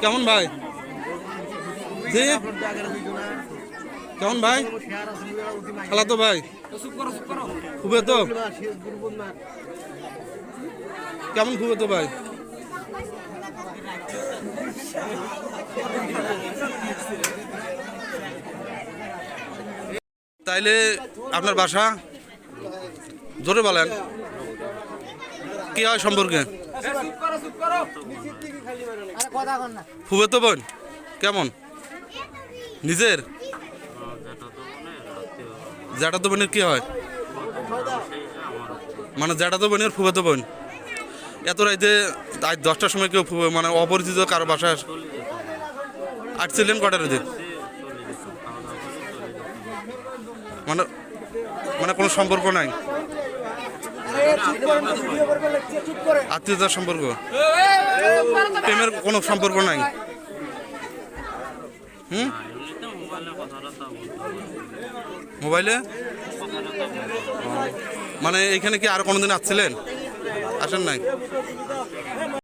কেমন ভাই? কেমন ভাই? খেলা তো ভাই? খুবে তো? কেমন খুবে তো ভাই? তাইলে আপনার বাসা? জোরে বলেন। কি হয় সম্পর্কে? ফুবে তো বোন? কেমন? নিজের? জ্যাঠা তো বোনের কি হয়? মানে জ্যাঠা তো বোনের ফুবে তো বোন? এত রাইতে আজ দশটার সময় কেউ ফুবে মানে অপরিচিত কারও বাসায় আসছিলেন কটার দিন মানে মানে কোনো সম্পর্ক নাই? আত্মীয়তার সম্পর্ক? প্রেমের কোনো সম্পর্ক নাই। হুম? মোবাইলে? মানে এখানে কি আর কোনোদিন আসছিলেন? আসেন নাই?